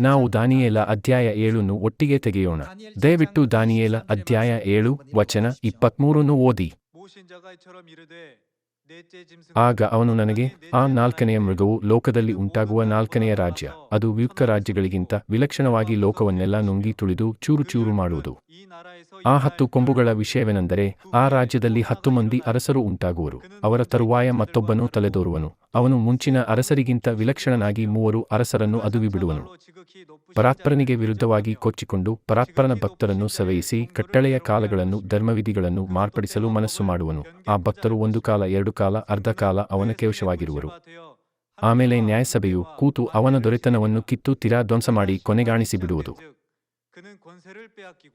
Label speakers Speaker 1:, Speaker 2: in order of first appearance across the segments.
Speaker 1: ನಾವು ದಾನಿಯೇಲ ಅಧ್ಯಾಯ ಏಳನ್ನು ಒಟ್ಟಿಗೆ ತೆಗೆಯೋಣ. ದಯವಿಟ್ಟು ದಾನಿಯೇಲ ಅಧ್ಯಾಯ ಏಳು ವಚನ ಇಪ್ಪತ್ಮೂರನ್ನು ಓದಿ. ಆಗ ಅವನು ನನಗೆ ಆ ನಾಲ್ಕನೆಯ ಮೃಗವು ಲೋಕದಲ್ಲಿ ಉಂಟಾಗುವ ನಾಲ್ಕನೆಯ ರಾಜ್ಯ. ಅದು ವಿಯುಕ್ತ ರಾಜ್ಯಗಳಿಗಿಂತ ವಿಲಕ್ಷಣವಾಗಿ ಲೋಕವನ್ನೆಲ್ಲ ನುಂಗಿ ತುಳಿದು ಚೂರು ಚೂರು ಮಾಡುವುದು. ಆ ಹತ್ತು ಕೊಂಬುಗಳ ವಿಷಯವೆನೆಂದರೆ ಆ ರಾಜ್ಯದಲ್ಲಿ ಹತ್ತು ಮಂದಿ ಅರಸರು ಉಂಟಾಗುವರು. ಅವರ ತರುವಾಯ ಮತ್ತೊಬ್ಬನು ತಲೆದೋರುವನು. ಅವನು ಮುಂಚಿನ ಅರಸರಿಗಿಂತ ವಿಲಕ್ಷಣನಾಗಿ ಮೂವರು ಅರಸರನ್ನು ಅದುವಿಬಿಡುವನು. ಪರಾತ್ಪರನಿಗೆ ವಿರುದ್ಧವಾಗಿ ಕೊಚ್ಚಿಕೊಂಡು ಪರಾತ್ಪರನ ಭಕ್ತರನ್ನು ಸವೆಯಿಸಿ ಕಟ್ಟಳೆಯ ಕಾಲಗಳನ್ನು, ಧರ್ಮವಿಧಿಗಳನ್ನು ಮಾರ್ಪಡಿಸಲು ಮನಸ್ಸು ಮಾಡುವನು. ಆ ಭಕ್ತರು ಒಂದು ಕಾಲ, ಎರಡು ಕಾಲ, ಅರ್ಧ ಕಾಲ ಅವನ ಕೇವಶವಾಗಿರುವರು. ಆಮೇಲೆ ನ್ಯಾಯಸಭೆಯು ಕೂತು ಅವನ ದೊರೆತನವನ್ನು ಕಿತ್ತು ತೀರಾ ಧ್ವಂಸ ಮಾಡಿ ಕೊನೆಗಾಣಿಸಿ ಬಿಡುವುದು.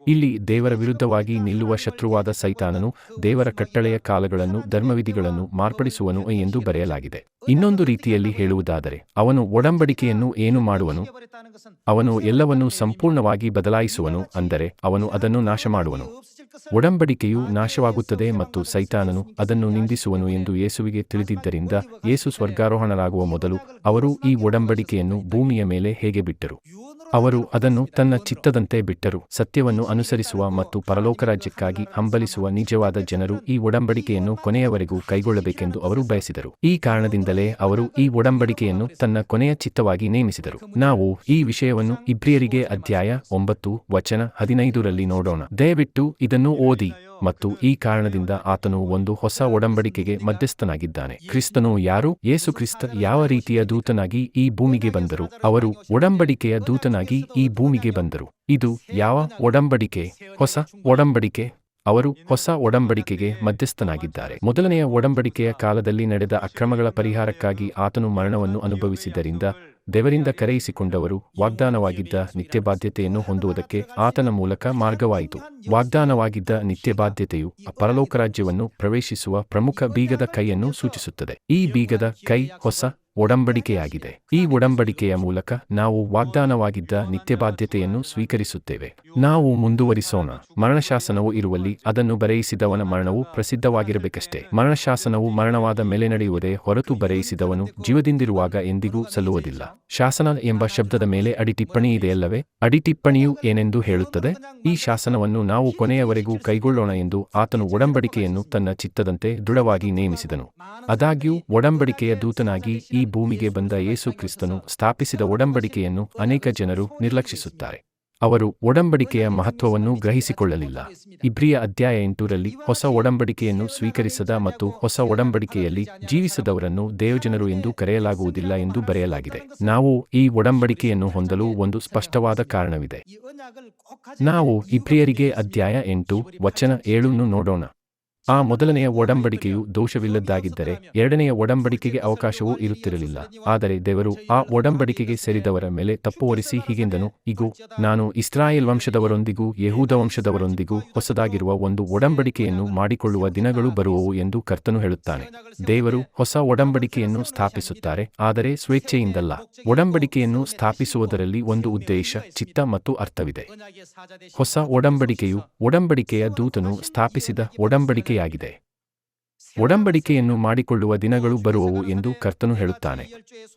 Speaker 1: ಇಲ್ಲಿ ದೇವರ ವಿರುದ್ಧವಾಗಿ ನಿಲ್ಲುವ ಶತ್ರುವಾದ ಸೈತಾನನು ದೇವರ ಕಟ್ಟಳೆಯ ಕಾಲಗಳನ್ನು, ಧರ್ಮವಿಧಿಗಳನ್ನು ಮಾರ್ಪಡಿಸುವನು ಎಂದು ಬರೆಯಲಾಗಿದೆ. ಇನ್ನೊಂದು ರೀತಿಯಲ್ಲಿ ಹೇಳುವುದಾದರೆ, ಅವನು ಒಡಂಬಡಿಕೆಯನ್ನು ಏನು ಮಾಡುವನು? ಅವನು ಎಲ್ಲವನ್ನೂ ಸಂಪೂರ್ಣವಾಗಿ ಬದಲಾಯಿಸುವನು, ಅಂದರೆ ಅವನು ಅದನ್ನು ನಾಶ ಮಾಡುವನು ಒಡಂಬಡಿಕೆಯು ನಾಶವಾಗುತ್ತದೆ ಮತ್ತು ಸೈತಾನನು ಅದನ್ನು ನಿಂದಿಸುವನು ಎಂದು ಯೇಸುವಿಗೆ ತಿಳಿದಿದ್ದರಿಂದ ಯೇಸು ಸ್ವರ್ಗಾರೋಹಣರಾಗುವ ಮೊದಲು ಅವರು ಈ ಒಡಂಬಡಿಕೆಯನ್ನು ಭೂಮಿಯ ಮೇಲೆ ಹೇಗೆ ಬಿಟ್ಟರು? ಅವರು ಅದನ್ನು ತನ್ನ ಚಿತ್ತದಂತೆ ಬಿಟ್ಟರು. ಸತ್ಯವನ್ನು ಅನುಸರಿಸುವ ಮತ್ತು ಪರಲೋಕ ರಾಜ್ಯಕ್ಕಾಗಿ ಹಂಬಲಿಸುವ ನಿಜವಾದ ಜನರು ಈ ಒಡಂಬಡಿಕೆಯನ್ನು ಕೊನೆಯವರೆಗೂ ಕೈಗೊಳ್ಳಬೇಕೆಂದು ಅವರು ಬಯಸಿದರು. ಈ ಕಾರಣದಿಂದಲೇ ಅವರು ಈ ಒಡಂಬಡಿಕೆಯನ್ನು ತನ್ನ ಕೊನೆಯ ಚಿತ್ತವಾಗಿ ನೇಮಿಸಿದರು. ನಾವು ಈ ವಿಷಯವನ್ನು ಇಬ್ರಿಯರಿಗೆ ಅಧ್ಯಾಯ ಒಂಬತ್ತು, ವಚನ ಹದಿನೈದರಲ್ಲಿ ನೋಡೋಣ. ದಯವಿಟ್ಟು ಇದನ್ನು ಓದಿ. ಮತ್ತು ಈ ಕಾರಣದಿಂದ ಆತನು ಒಂದು ಹೊಸ ಒಡಂಬಡಿಕೆಗೆ ಮಧ್ಯಸ್ಥನಾಗಿದ್ದಾನೆ. ಕ್ರಿಸ್ತನು ಯಾರು? ಯೇಸು ಕ್ರಿಸ್ತ ಯಾವ ರೀತಿಯ ದೂತನಾಗಿ ಈ ಭೂಮಿಗೆ ಬಂದರು? ಅವರು ಒಡಂಬಡಿಕೆಯ ದೂತನಾಗಿ ಈ ಭೂಮಿಗೆ ಬಂದರು. ಇದು ಯಾವ ಒಡಂಬಡಿಕೆ? ಹೊಸ ಒಡಂಬಡಿಕೆ? ಅವರು ಹೊಸ ಒಡಂಬಡಿಕೆಗೆ ಮಧ್ಯಸ್ಥನಾಗಿದ್ದಾರೆ. ಮೊದಲನೆಯ ಒಡಂಬಡಿಕೆಯ ಕಾಲದಲ್ಲಿ ನಡೆದ ಅಕ್ರಮಗಳ ಪರಿಹಾರಕ್ಕಾಗಿ ಆತನು ಮರಣವನ್ನು ಅನುಭವಿಸಿದ್ದರಿಂದ ದೇವರಿಂದ ಕರೆಯಿಸಿಕೊಂಡವರು ವಾಗ್ದಾನವಾಗಿದ್ದ ನಿತ್ಯ ಬಾಧ್ಯತೆಯನ್ನು ಹೊಂದುವುದಕ್ಕೆ ಆತನ ಮೂಲಕ ಮಾರ್ಗವಾಯಿತು. ವಾಗ್ದಾನವಾಗಿದ್ದ ನಿತ್ಯ ಬಾಧ್ಯತೆಯು ಪರಲೋಕ ರಾಜ್ಯವನ್ನು ಪ್ರವೇಶಿಸುವ ಪ್ರಮುಖ ಬೀಗದ ಕೈಯನ್ನು ಸೂಚಿಸುತ್ತದೆ. ಈ ಬೀಗದ ಕೈ ಹೊಸ ಒಡಂಬಡಿಕೆಯಾಗಿದೆ. ಈ ಒಡಂಬಡಿಕೆಯ ಮೂಲಕ ನಾವು ವಾಗ್ದಾನವಾಗಿದ್ದ ನಿತ್ಯ ಬಾಧ್ಯತೆಯನ್ನು ಸ್ವೀಕರಿಸುತ್ತೇವೆ. ನಾವು ಮುಂದುವರಿಸೋಣ. ಮರಣಶಾಸನವು ಇರುವಲ್ಲಿ ಅದನ್ನು ಬರೆಯಿಸಿದವನ ಮರಣವು ಪ್ರಸಿದ್ಧವಾಗಿರಬೇಕಷ್ಟೇ. ಮರಣಶಾಸನವು ಮರಣವಾದ ಮೇಲೆ ನಡೆಯುವುದೇ ಹೊರತು ಬರೆಯಿಸಿದವನು ಜೀವದಿಂದಿರುವಾಗ ಎಂದಿಗೂ ಸಲ್ಲುವುದಿಲ್ಲ. ಶಾಸನ ಎಂಬ ಶಬ್ದದ ಮೇಲೆ ಅಡಿಟಿಪ್ಪಣಿ ಇದೆಯಲ್ಲವೇ? ಅಡಿಟಿಪ್ಪಣಿಯು ಏನೆಂದು ಹೇಳುತ್ತದೆ? ಈ ಶಾಸನವನ್ನು ನಾವು ಕೊನೆಯವರೆಗೂ ಕೈಗೊಳ್ಳೋಣ ಎಂದು ಆತನು ಒಡಂಬಡಿಕೆಯನ್ನು ತನ್ನ ಚಿತ್ತದಂತೆ ದೃಢವಾಗಿ ನೇಮಿಸಿದನು. ಆದಾಗ್ಯೂ, ಒಡಂಬಡಿಕೆಯ ದೂತನಾಗಿ ಈ ಭೂಮಿಗೆ ಬಂದ ಯೇಸು ಕ್ರಿಸ್ತನು ಸ್ಥಾಪಿಸಿದ ಒಡಂಬಡಿಕೆಯನ್ನು ಅನೇಕ ಜನರು ನಿರ್ಲಕ್ಷಿಸುತ್ತಾರೆ. ಅವರು ಒಡಂಬಡಿಕೆಯ ಮಹತ್ವವನ್ನು ಗ್ರಹಿಸಿಕೊಳ್ಳಲಿಲ್ಲ. ಇಬ್ರಿಯ ಅಧ್ಯಾಯ ಎಂಟೂರಲ್ಲಿ ಹೊಸ ಒಡಂಬಡಿಕೆಯನ್ನು ಸ್ವೀಕರಿಸದ ಮತ್ತು ಹೊಸ ಒಡಂಬಡಿಕೆಯಲ್ಲಿ ಜೀವಿಸದವರನ್ನು ದೇವಜನರು ಎಂದು ಕರೆಯಲಾಗುವುದಿಲ್ಲ ಎಂದು ಬರೆಯಲಾಗಿದೆ. ನಾವು ಈ ಒಡಂಬಡಿಕೆಯನ್ನು ಹೊಂದಲು ಒಂದು ಸ್ಪಷ್ಟವಾದ ಕಾರಣವಿದೆ. ನಾವು ಇಬ್ರಿಯರಿಗೆ ಅಧ್ಯಾಯ ಎಂಟು ವಚನ ಏಳನ್ನು ನೋಡೋಣ. ಆ ಮೊದಲನೆಯ ಒಡಂಬಡಿಕೆಯು ದೋಷವಿಲ್ಲದ್ದಾಗಿದ್ದರೆ ಎರಡನೆಯ ಒಡಂಬಡಿಕೆಗೆ ಅವಕಾಶವೂ ಇರುತ್ತಿರಲಿಲ್ಲ. ಆದರೆ ದೇವರು ಆ ಒಡಂಬಡಿಕೆಗೆ ಸೇರಿದವರ ಮೇಲೆ ತಪ್ಪು ಹೊರಿಸಿ ಹೀಗೆಂದನು, ಇಗೋ, ನಾನು ಇಸ್ರಾಯೇಲ್ ವಂಶದವರೊಂದಿಗೂ ಯಹೂದ ವಂಶದವರೊಂದಿಗೂ ಹೊಸದಾಗಿರುವ ಒಂದು ಒಡಂಬಡಿಕೆಯನ್ನು ಮಾಡಿಕೊಳ್ಳುವ ದಿನಗಳು ಬರುವವು ಎಂದು ಕರ್ತನು ಹೇಳುತ್ತಾನೆ. ದೇವರು ಹೊಸ ಒಡಂಬಡಿಕೆಯನ್ನು ಸ್ಥಾಪಿಸುತ್ತಾರೆ, ಆದರೆ ಸ್ವೇಚ್ಛೆಯಿಂದಲ್ಲ. ಒಡಂಬಡಿಕೆಯನ್ನು ಸ್ಥಾಪಿಸುವುದರಲ್ಲಿ ಒಂದು ಉದ್ದೇಶ, ಚಿತ್ತ ಮತ್ತು ಅರ್ಥವಿದೆ. ಹೊಸ ಒಡಂಬಡಿಕೆಯು ಒಡಂಬಡಿಕೆಯ ದೂತನು ಸ್ಥಾಪಿಸಿದ ಒಡಂಬಡಿಕೆ ಯಾಗಿದೆ ಒಡಂಬಡಿಕೆಯನ್ನು ಮಾಡಿಕೊಳ್ಳುವ ದಿನಗಳು ಬರುವವು ಎಂದು ಕರ್ತನು ಹೇಳುತ್ತಾನೆ.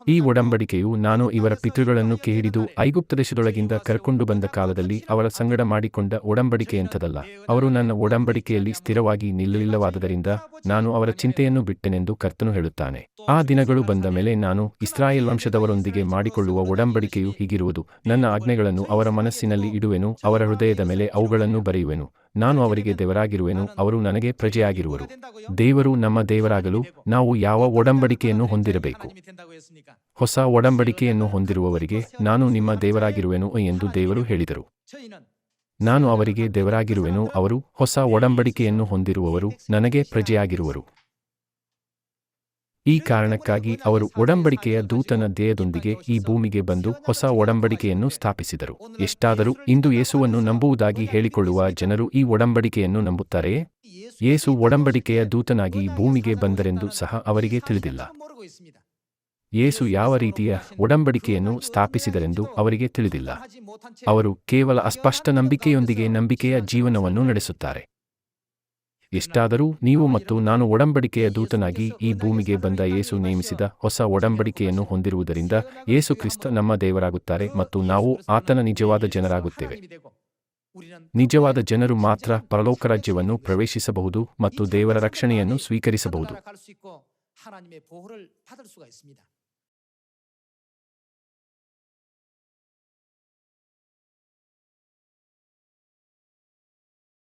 Speaker 1: ಈ ಒಡಂಬಡಿಕೆಯು ನಾನು ಇವರ ಪಿತೃಗಳನ್ನು ಕೇಳಿದು ಐಗುಪ್ತ ದೇಶದೊಳಗಿಂದ ಕರ್ಕೊಂಡು ಬಂದ ಕಾಲದಲ್ಲಿ ಅವರ ಸಂಗಡ ಮಾಡಿಕೊಂಡ ಒಡಂಬಡಿಕೆಯಂಥದಲ್ಲ ಅವರು ನನ್ನ ಒಡಂಬಡಿಕೆಯಲ್ಲಿ ಸ್ಥಿರವಾಗಿ ನಿಲ್ಲಲಿಲ್ಲವಾದದರಿಂದ ನಾನು ಅವರ ಚಿಂತೆಯನ್ನು ಬಿಟ್ಟೆನೆಂದು ಕರ್ತನು ಹೇಳುತ್ತಾನೆ. ಆ ದಿನಗಳು ಬಂದ ಮೇಲೆ ನಾನು ಇಸ್ರಾಯೇಲ್ ವಂಶದವರೊಂದಿಗೆ ಮಾಡಿಕೊಳ್ಳುವ ಒಡಂಬಡಿಕೆಯು ಹೀಗಿರುವುದು. ನನ್ನ ಆಜ್ಞೆಗಳನ್ನು ಅವರ ಮನಸ್ಸಿನಲ್ಲಿ ಇಡುವೆನು, ಅವರ ಹೃದಯದ ಮೇಲೆ ಅವುಗಳನ್ನು ಬರೆಯುವೆನು. ನಾನು ಅವರಿಗೆ ದೇವರಾಗಿರುವೆನು, ಅವರು ನನಗೆ ಪ್ರಜೆಯಾಗಿರುವರು. ದೇವರು ನಮ್ಮ ದೇವರಾಗಲು ನಾವು ಯಾವ ಒಡಂಬಡಿಕೆಯನ್ನು ಹೊಂದಿರಬೇಕು? ಹೊಸ ಒಡಂಬಡಿಕೆಯನ್ನು ಹೊಂದಿರುವವರಿಗೆ ನಾನು ನಿಮ್ಮ ದೇವರಾಗಿರುವೆನು ಎಂದು ದೇವರು ಹೇಳಿದರು. ನಾನು ಅವರಿಗೆ ದೇವರಾಗಿರುವೆನು, ಅವರು ಹೊಸ ಒಡಂಬಡಿಕೆಯನ್ನು ಹೊಂದಿರುವವರು, ನನಗೆ ಪ್ರಜೆಯಾಗಿರುವರು. ಈ ಕಾರಣಕ್ಕಾಗಿ ಅವರು ಒಡಂಬಡಿಕೆಯ ದೂತನ ದೇಹದೊಂದಿಗೆ ಈ ಭೂಮಿಗೆ ಬಂದು ಹೊಸ ಒಡಂಬಡಿಕೆಯನ್ನು ಸ್ಥಾಪಿಸಿದರು. ಎಷ್ಟಾದರೂ ಇಂದು ಯೇಸುವನ್ನು ನಂಬುವುದಾಗಿ ಹೇಳಿಕೊಳ್ಳುವ ಜನರು ಈ ಒಡಂಬಡಿಕೆಯನ್ನು ನಂಬುತ್ತಾರೆ? ಯೇಸು ಒಡಂಬಡಿಕೆಯ ದೂತನಾಗಿ ಭೂಮಿಗೆ ಬಂದರೆಂದು ಸಹ ಅವರಿಗೆ ತಿಳಿದಿಲ್ಲ. ಯೇಸು ಯಾವ ರೀತಿಯ ಒಡಂಬಡಿಕೆಯನ್ನು ಸ್ಥಾಪಿಸಿದರೆಂದು ಅವರಿಗೆ ತಿಳಿದಿಲ್ಲ. ಅವರು ಕೇವಲ ಅಸ್ಪಷ್ಟ ನಂಬಿಕೆಯೊಂದಿಗೆ ನಂಬಿಕೆಯ ಜೀವನವನ್ನು ನಡೆಸುತ್ತಾರೆ. ಎಷ್ಟಾದರೂ ನೀವು ಮತ್ತು ನಾನು ಒಡಂಬಡಿಕೆಯ ದೂತನಾಗಿ ಈ ಭೂಮಿಗೆ ಬಂದ ಯೇಸು ನೇಮಿಸಿದ ಹೊಸ ಒಡಂಬಡಿಕೆಯನ್ನು ಹೊಂದಿರುವುದರಿಂದ ಏಸು ಕ್ರಿಸ್ತ ನಮ್ಮ ದೇವರಾಗುತ್ತಾರೆ ಮತ್ತು ನಾವು ಆತನ ನಿಜವಾದ ಜನರಾಗುತ್ತೇವೆ. ನಿಜವಾದ ಜನರು ಮಾತ್ರ ಪರಲೋಕ ರಾಜ್ಯವನ್ನು ಪ್ರವೇಶಿಸಬಹುದು ಮತ್ತು ದೇವರ ರಕ್ಷಣೆಯನ್ನು ಸ್ವೀಕರಿಸಬಹುದು.